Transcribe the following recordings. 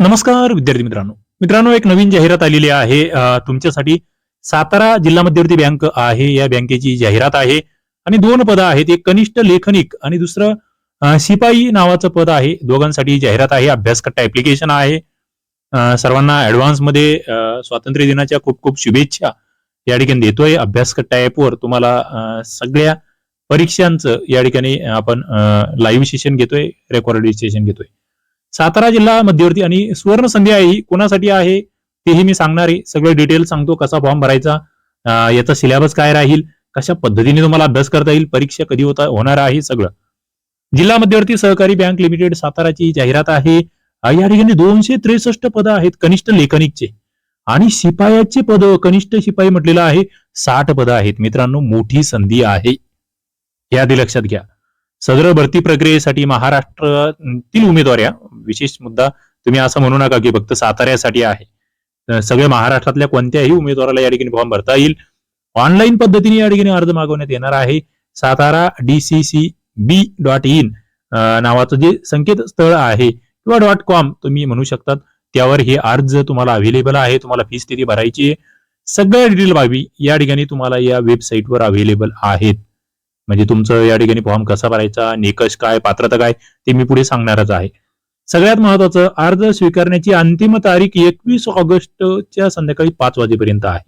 नमस्कार विद्यार्थी मित्रांनो. मित्रांनो एक नवीन जाहिरात आलेली आहे. तुमच्यासाठी सातारा जिल्हा मध्यवर्ती बँक आहे. या बँकेची जाहिरात आहे. आणि दोन पदं आहेत. एक कनिष्ठ लेखनिक आणि दुसरं शिपाई नावाचं पद आहे. दोघांसाठी जाहिरात आहे. अभ्यासकट्टा ऍप्लिकेशन आहे. सर्वांना ऍडव्हान्समध्ये स्वातंत्र्य दिनाच्या खूप खूप शुभेच्छा या ठिकाणी देतोय. अभ्यासकट्टा ऍपवर तुम्हाला सगळ्या परीक्षांचं या ठिकाणी आपण लाईव्ह सेशन घेतोय. रेकॉर्डेड सेशन घेतोय. सातारा जिल्हा मध्यवर्ती आणि सुवर्ण संधी आहे ही कोणासाठी आहे तेही मी सांगणार. आहे सगळं डिटेल सांगतो कसा फॉर्म भरायचा याचा सिलेबस काय राहील कशा पद्धतीने तुम्हाला अभ्यास करता येईल परीक्षा कधी होता होणार आहे सगळं. जिल्हा मध्यवर्ती सहकारी बँक लिमिटेड साताराची जाहिरात आहे. या ठिकाणी दोनशे त्रेसष्ट पदं आहेत कनिष्ठ लेखनिकचे आणि शिपायाचे पद कनिष्ठ शिपाई म्हटलेलं आहे साठ पदं आहेत. मित्रांनो मोठी संधी आहे. या आधी लक्षात घ्या. सदर भरती प्रक्रियेसाठी महाराष्ट्रातील उमेदवाऱ्या विशेष मुद्दा तुम्ही असं म्हणू नका की फक्त साताऱ्यासाठी आहे. सगळ्या महाराष्ट्रातल्या कोणत्याही उमेदवाराला या ठिकाणी फॉर्म भरता येईल. ऑनलाईन पद्धतीने या ठिकाणी अर्ज मागवण्यात येणार आहे. Satara D C C B dot in नावाचं जे संकेतस्थळ आहे किंवा डॉट कॉम तुम्ही म्हणू शकतात. त्यावर हे अर्ज तुम्हाला अवेलेबल आहे. तुम्हाला फीस तिथे भरायची आहे. सगळ्या डिटेल बाबी या ठिकाणी तुम्हाला या वेबसाईटवर अवेलेबल आहेत. म्हणजे तुमचं या ठिकाणी फॉर्म कसा भरायचा निकष काय पात्रता काय ते मी पुढे सांगणारच आहे. सगळ्यात महत्वाचं अर्ज स्वीकारण्याची अंतिम तारीख एकवीस ऑगस्टच्या संध्याकाळी पाच वाजेपर्यंत आहे.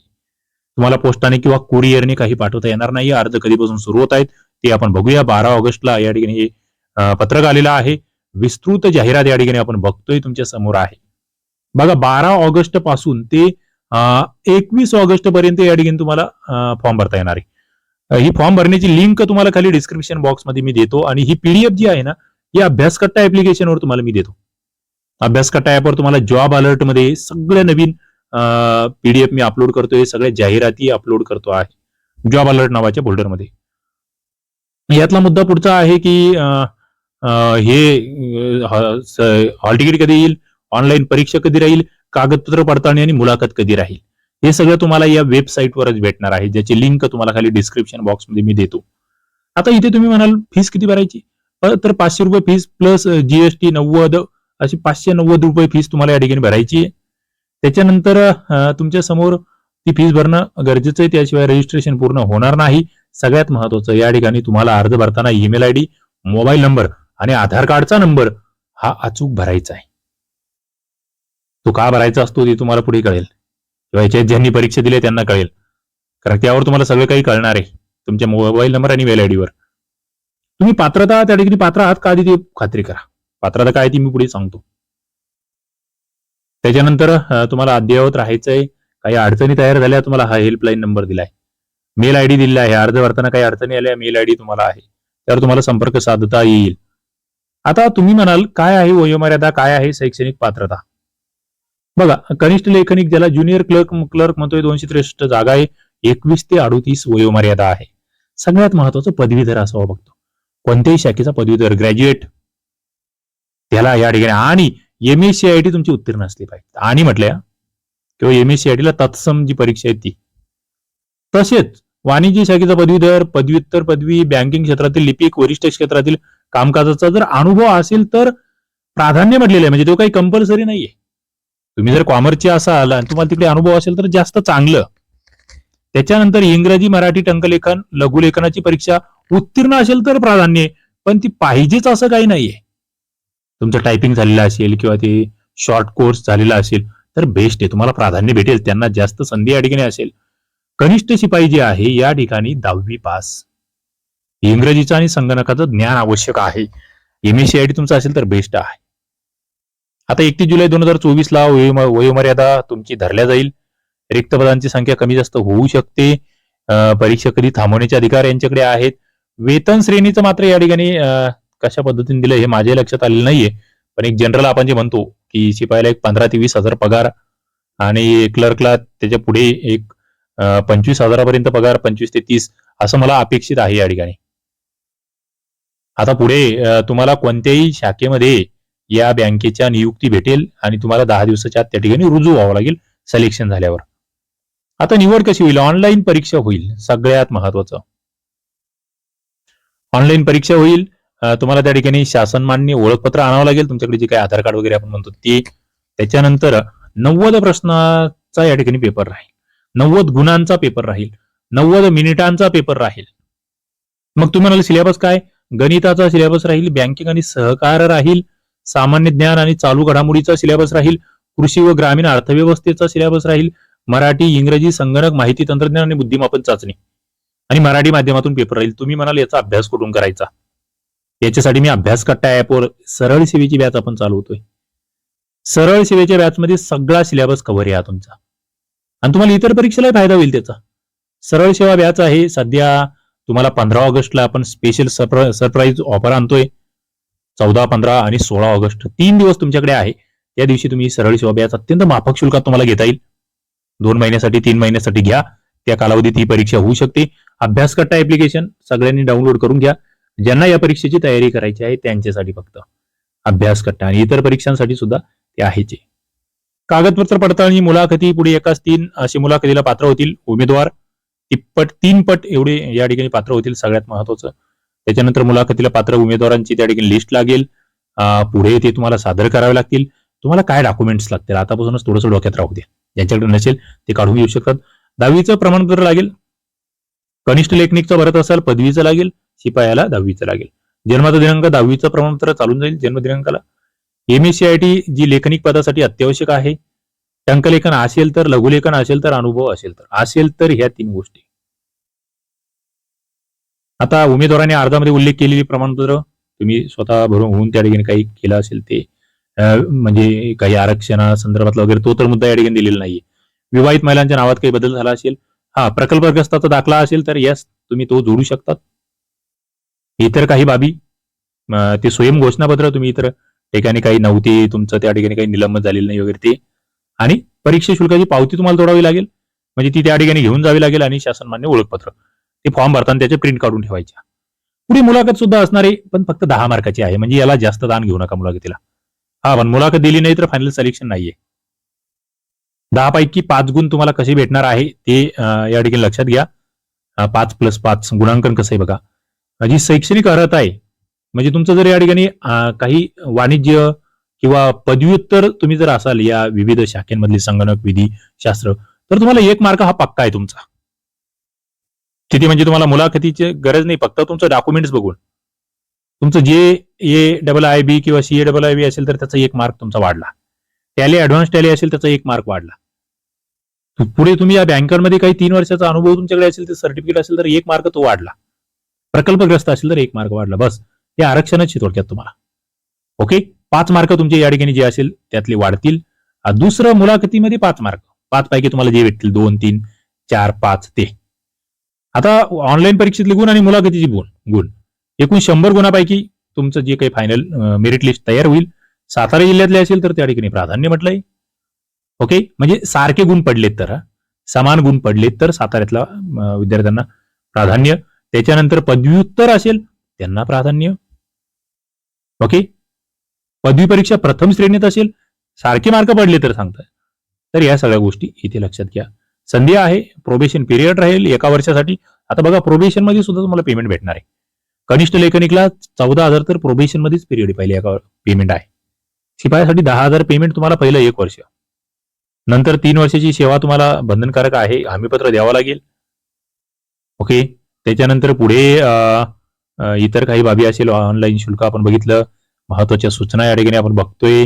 तुम्हाला पोस्टाने किंवा कुरिअरने काही पाठवता येणार नाही. अर्ज कधीपासून सुरू होत आहेत ते आपण बघूया. बारा ऑगस्टला या ठिकाणी हे, पत्रक आलेलं आहे. विस्तृत जाहिरात या ठिकाणी आपण बघतोय तुमच्यासमोर आहे. बघा बारा ऑगस्टपासून ते एकवीस ऑगस्ट पर्यंत या ठिकाणी तुम्हाला फॉर्म भरता येणार आहे. ही फॉर्म भरण्याची लिंक तुम्हाला खाली डिस्क्रिप्शन बॉक्समध्ये मी देतो आणि ही पीडीएफ जी आहे ना ही अभ्यासकट्टा ऍप्लिकेशनवर तुम्हाला मी देतो. अभ्यासकट्टा ऍपवर तुम्हाला जॉब अलर्टमध्ये सगळ्या नवीन पीडीएफ मी अपलोड करतोय सगळ्या जाहिराती अपलोड करतो आहे जॉब अलर्ट नावाच्या फोल्डरमध्ये यातला मुद्दा पुढचा आहे की हे हॉल तिकीट कधी येईल ऑनलाईन परीक्षा कधी राहील कागदपत्र पडताळणी आणि मुलाखत कधी राहील. हे सगळं तुम्हाला या वेबसाईटवरच भेटणार आहे. ज्याची लिंक तुम्हाला खाली डिस्क्रिप्शन बॉक्समध्ये मी देतो. आता इथे तुम्ही म्हणाल फीस किती भरायची? तर पाचशे रुपये फीस प्लस जीएसटी नव्वद अशी पाचशे नव्वद रुपये फीस तुम्हाला या ठिकाणी भरायची आहे. त्याच्यानंतर तुमच्यासमोर ती फीस भरणं गरजेचं आहे. त्याशिवाय रजिस्ट्रेशन पूर्ण होणार नाही. सगळ्यात महत्वाचं या ठिकाणी तुम्हाला अर्ज भरताना ईमेल आयडी मोबाईल नंबर आणि आधार कार्डचा नंबर हा अचूक भरायचा आहे. तो का भरायचा असतो ते तुम्हाला पुढे कळेल. किंवा याच्यात ज्यांनी परीक्षा दिली त्यांना कळेल. कारण त्यावर तुम्हाला सगळं काही कळणार आहे. तुमच्या मोबाईल नंबर आणि मेल आयडीवर तुम्ही पात्रता त्या ठिकाणी पात्र आहात का आधी खात्री करा. पात्रता काय ती मी पुढे सांगतो. त्याच्यानंतर तुम्हाला अद्ययावत राहायचंय. काही अडचणी तयार झाल्या तुम्हाला हा हेल्पलाईन नंबर दिलाय. मेल आयडी दिलेला आहे. अर्ज भरताना काही अडचणी आल्या मेल आयडी तुम्हाला आहे. त्यावर तुम्हाला संपर्क साधता येईल. आता तुम्ही म्हणाल काय आहे वयोमर्यादा? काय आहे शैक्षणिक पात्रता? बघा कनिष्ठ लेखनिक ज्याला ज्युनियर क्लर्क क्लर्क म्हणतोय दोनशे त्रेसष्ट जागा आहे एकवीस ते अडोतीस वयोमर्यादा आहे. सगळ्यात महत्वाचं पदवीधर असावा बघतो. कोणत्याही शाखेचा पदवीधर ग्रॅज्युएट त्याला या ठिकाणी आणि M S C I T तुमची उत्तीर्ण असली पाहिजे. आणि म्हटल्या किंवा एम एस सी आय टीला तत्सम जी परीक्षा आहे ती. तसेच वाणिज्य शाखेचा पदवीधर पदव्युत्तर पदवी बँकिंग क्षेत्रातील लिपिक वरिष्ठ क्षेत्रातील कामकाजाचा जर अनुभव असेल तर प्राधान्य म्हटलेलं आहे. म्हणजे तो काही कंपल्सरी नाहीये. तुम्ही जर कॉमर्सचे असाल आणि तुम्हाला तिकडे अनुभव असेल तर जास्त चांगलं. त्याच्यानंतर इंग्रजी मराठी टंकलेखन लघुलेखनाची परीक्षा उत्तीर्ण असेल तर प्राधान्य आहे पण ती पाहिजेच असं काही नाहीये. तुमचं टायपिंग झालेलं असेल किंवा ते शॉर्ट कोर्स झालेला असेल तर बेस्ट आहे. तुम्हाला प्राधान्य भेटेल. त्यांना जास्त संधी या ठिकाणी असेल. कनिष्ठ शिपाई जे आहे या ठिकाणी दहावी पास. इंग्रजीचं आणि संगणकाचं ज्ञान आवश्यक आहे. M S C I T तुमचं असेल तर बेस्ट आहे. आता एकतीस जुलै दोन हजार चोवीस ला वयोमर्यादा तुमची धरल्या जाईल. रिक्त पदांची संख्या कमी जास्त होऊ शकते. परीक्षा कधी थांबवण्याचे अधिकार यांच्याकडे आहेत. वेतन श्रेणीचं मात्र या ठिकाणी कशा पद्धतीने दिलं हे माझ्या लक्षात आलेलं नाहीये. पण एक जनरल आपण जे म्हणतो की शिपाईला एक पंधरा ते वीस हजार पगार आणि क्लर्कला त्याच्या पुढे एक पंचवीस हजारापर्यंत पगार पंचवीस ते तीस असं मला अपेक्षित आहे या ठिकाणी. आता पुढे तुम्हाला कोणत्याही शाखेमध्ये या बँकेच्या नियुक्ती भेटेल आणि तुम्हाला दहा दिवसाच्या आत त्या ठिकाणी रुजू व्हावं लागेल सिलेक्शन झाल्यावर. आता निवड कशी होईल? ऑनलाईन परीक्षा होईल सगळ्यात महत्वाचं. ऑनलाईन परीक्षा होईल. तुम्हाला त्या ठिकाणी शासन मान्य ओळखपत्र आणावं लागेल. तुमच्याकडे जे काही आधार कार्ड वगैरे आपण म्हणतो ते. त्याच्यानंतर नव्वद प्रश्नाचा या ठिकाणी पेपर राहील. नव्वद गुणांचा पेपर राहील. नव्वद मिनिटांचा पेपर राहील. मग तुम्हाला सिलेबस काय? गणिताचा सिलेबस राहील बँकिंग आणि सहकार राहील. सामान्य ज्ञान आणि चालू घडामोडीचा सिलेबस राहील. कृषी व ग्रामीण अर्थव्यवस्थेचा सिलेबस राहील. मराठी इंग्रजी संगणक माहिती तंत्रज्ञान आणि बुद्धिमापन चाचणी. आणि मराठी माध्यमातून पेपर राहील. तुम्ही म्हणाल याचा अभ्यास कुठून करायचा? याच्यासाठी मी अभ्यास कट्टा ऍपवर सरळ सेवेची बॅच आपण चालवतोय सरळ सेवेच्या बॅचमध्ये सगळा सिलेबस कव्हर आहे तुमचा. आणि तुम्हाला इतर परीक्षेलाही फायदा होईल त्याचा. सरळ सेवा बॅच आहे. सध्या तुम्हाला पंधरा ऑगस्टला आपण स्पेशल सरप्राईज ऑफर आणतोय. चौदा पंधरा आणि सोळा ऑगस्ट तीन दिवस तुमच्याकडे आहे. त्या दिवशी तुम्ही सरळ सेवा अत्यंत माफक शुल्कात तुम्हाला घेता येईल. दोन महिन्यासाठी तीन महिन्यासाठी घ्या. त्या कालावधीत ही परीक्षा होऊ शकते. अभ्यास कट्टा ऍप्लिकेशन सगळ्यांनी डाउनलोड करून घ्या. ज्यांना या परीक्षेची तयारी करायची आहे त्यांच्यासाठी फक्त. अभ्यास कट्टा आणि इतर परीक्षांसाठी सुद्धा ते आहेच. कागदपत्र पडताळणी मुलाखती पुढे एकाच तीन असे मुलाखतीला पात्र होतील. उमेदवार तिप्पट तीन पट एवढे या ठिकाणी पात्र होतील. सगळ्यात महत्वाचं त्याच्यानंतर मुलाखतीला पात्र उमेदवारांची त्या ठिकाणी लिस्ट लागेल. पुढे ते तुम्हाला सादर करावे लागतील. तुम्हाला काय डॉक्युमेंट्स लागतील? आतापासूनच थोडंसं डोक्यात राहू द्या. ज्यांच्याकडे नसेल ते काढून घेऊ शकतात. दहावीचं प्रमाणपत्र लागेल. कनिष्ठ लेखनिकचं भरत असाल पदवीचं लागेल. शिपायाला दहावीचं लागेल. जन्माचा दिनांक दहावीचं प्रमाणपत्र चालून जाईल जन्मदिनांकाला एमएससीआयटी जी लेखनिक पदासाठी अत्यावश्यक आहे. टंकलेखन असेल तर लघुलेखन असेल तर अनुभव असेल तर. असेल तर ह्या तीन गोष्टी. आता उमेदवाराने अर्जामध्ये उल्लेख केलेली प्रमाणपत्र तुम्ही स्वतः भरून होऊन त्या ठिकाणी काही केलं असेल ते म्हणजे काही आरक्षणा संदर्भातला वगैरे तो तर मुद्दा या ठिकाणी दिलेला नाहीये. विवाहित महिलांच्या नावात काही बदल झाला असेल? हा प्रकल्पग्रस्ताचा दाखला असेल तर यस तुम्ही तो जोडू शकतात. इतर काही बाबी ते स्वयं घोषणापत्र तुम्ही इतर ठिकाणी काही नव्हते तुमचं त्या ठिकाणी काही निलंबन झालेलं नाही वगैरे ते. आणि परीक्षा शुल्काची पावती तुम्हाला तोडावी लागेल म्हणजे ती त्या ठिकाणी घेऊन जावी लागेल आणि शासन मान्य ओळखपत्र. ते फॉर्म भरताना त्याचे प्रिंट काढून ठेवायच्या. पुढे मुलाखत सुद्धा असणार आहे पण फक्त दहा मार्काची आहे. म्हणजे याला जास्त दान घेऊ नका मुलाखतीला. हा पण मुलाखत दिली नाही तर फायनल सिलेक्शन नाहीये. दहा पैकी पाच गुण तुम्हाला कसे भेटणार आहे ते या ठिकाणी लक्षात घ्या. पाच प्लस पाच गुणांकन कसं आहे बघा. जी शैक्षणिक अर्हता आहे म्हणजे तुमचं जर या ठिकाणी काही वाणिज्य किंवा पदव्युत्तर तुम्ही जर असाल या विविध शाखेमधले संगणक विधी शास्त्र तर तुम्हाला एक मार्क हा पक्का आहे तुमचा. तिथे म्हणजे तुम्हाला मुलाखतीची गरज नाही फक्त तुमचं डॉक्युमेंट्स बघून. तुमचं जे ए डबल आय बी किंवा C A double I B असेल तर त्याचा एक मार्क तुमचा वाढला. टॅली ऍडव्हान्स टॅली असेल त्याचा एक मार्क वाढला. पुढे तुम्ही या बँकांमध्ये काही तीन वर्षाचा अनुभव तुमच्याकडे असेल ते सर्टिफिकेट असेल तर एक मार्क तो वाढला. प्रकल्पग्रस्त असेल तर एक मार्क वाढला. बस. हे आरक्षणच थोडक्यात तुम्हाला. ओके पाच मार्क तुमचे या ठिकाणी जे असेल त्यातले वाढतील. दुसरं मुलाखतीमध्ये पाच मार्क पाच पैकी तुम्हाला जे भेटतील दोन तीन चार पाच ते. आता ऑनलाईन परीक्षेतले गुण आणि मुलाखतीचे गुण गुण. एकूण शंभर गुणापैकी तुमचं जे काही फायनल मेरिट लिस्ट तयार होईल सातारा जिल्ह्यातले असेल तर त्या ठिकाणी प्राधान्य म्हटलंय. ओके म्हणजे सारखे गुण पडलेत तर समान गुण पडलेत तर साताऱ्यातल्या विद्यार्थ्यांना प्राधान्य. त्याच्यानंतर पदव्युत्तर असेल त्यांना प्राधान्य. ओके पदवी परीक्षा प्रथम श्रेणीत असेल सारखे मार्क पडले तर सांगताय. तर या सगळ्या गोष्टी इथे लक्षात घ्या. संधी आहे प्रोबेशन पिरियड राहील एका वर्षासाठी. आता बघा प्रोबेशनमध्ये सुद्धा तुम्हाला पेमेंट भेटणार आहे. कनिष्ठ लेखनिकला चौदा हजार तर प्रोबेशन मध्येच पिरियड पहिले एका पेमेंट आहे. शिपायासाठी दहा हजार पेमेंट तुम्हाला पहिलं एक वर्ष. नंतर तीन वर्षाची सेवा तुम्हाला बंधनकारक आहे हमीपत्र द्यावं लागेल. ओके? त्याच्यानंतर पुढे इतर काही बाबी असेल ऑनलाईन शुल्क आपण बघितलं महत्त्वाच्या सूचना या ठिकाणी आपण बघतोय.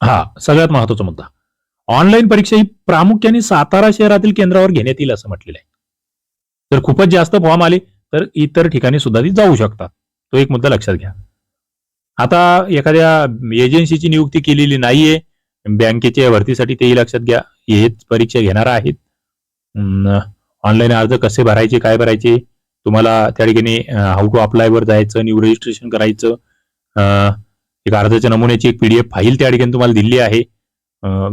हा सगळ्यात महत्त्वाचा मुद्दा. ऑनलाईन परीक्षा ही प्रामुख्याने सातारा शहरातील केंद्रावर घेण्यात येईल असं म्हटलेलं आहे. जर खूपच जास्त फॉर्म आले तर इतर ठिकाणी सुद्धा ती जाऊ शकतात. तो एक मुद्दा लक्षात घ्या. आता एखाद्या एजन्सीची नियुक्ती केलेली नाहीये बँकेच्या भरतीसाठी तेही लक्षात घ्या. हेच परीक्षा घेणार आहेत. ऑनलाईन अर्ज कसे भरायचे काय भरायचे? तुम्हाला त्या ठिकाणी हाऊ टू अप्लायवर जायचं न्यू रजिस्ट्रेशन करायचं. एक अर्जाच्या नमुन्याची एक पीडीएफ फाईल त्या ठिकाणी तुम्हाला दिली आहे.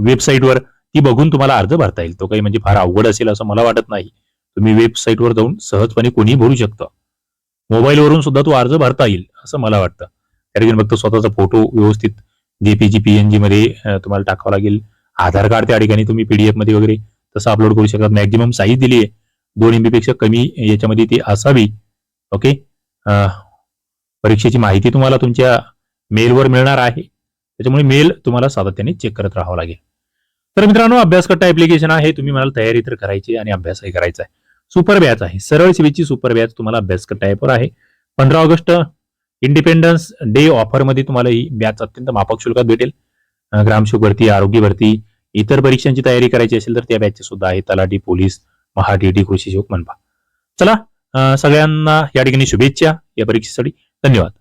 वेबसाईटवर ती बघून तुम्हाला अर्ज भरता येईल. तो काही म्हणजे फार अवघड असेल असं मला वाटत नाही. तुम्ही वेबसाईटवर जाऊन सहजपणे कोणीही भरू शकतं. मोबाईलवरून सुद्धा तो अर्ज भरता येईल असं मला वाटतं. त्या ठिकाणी फक्त स्वतःचा फोटो व्यवस्थित जेपीजी पीएनजी मध्ये तुम्हाला टाकावं लागेल. आधार कार्ड त्या ठिकाणी तुम्ही पीडीएफमध्ये वगैरे तसं अपलोड करू शकता. मॅक्झिमम साईज दिली आहे. दोन एमबी पेक्षा कमी याच्यामध्ये ती असावी. ओके परीक्षेची माहिती तुम्हाला तुमच्या मेलवर मिळणार आहे. त्याच्यामुळे मेल तुम्हाला सातत्याने चेक करत राहावं लागेल. तर मित्रांनो अभ्यासकट्टा ऍप्लिकेशन आहे. तुम्ही म्हणाल तयारी तर करायची आणि अभ्यासही करायचा आहे. सुपर बॅच आहे. सरळ सेवेची सुपर बॅच तुम्हाला अभ्यासकट्टा ॲपवर आहे. पंधरा ऑगस्ट इंडिपेंडन्स डे ऑफरमध्ये तुम्हाला ही बॅच अत्यंत माफक शुल्कात भेटेल. अं, ग्रामसेवक भरती आरोग्य भरती इतर परीक्षांची तयारी करायची असेल तर त्या बॅचचे सुद्धा आहे. तलाठी पोलीस महाडीडी कृषी सेवक मनपा. चला सगळ्यांना या ठिकाणी शुभेच्छा. या परीक्षेसाठी धन्यवाद.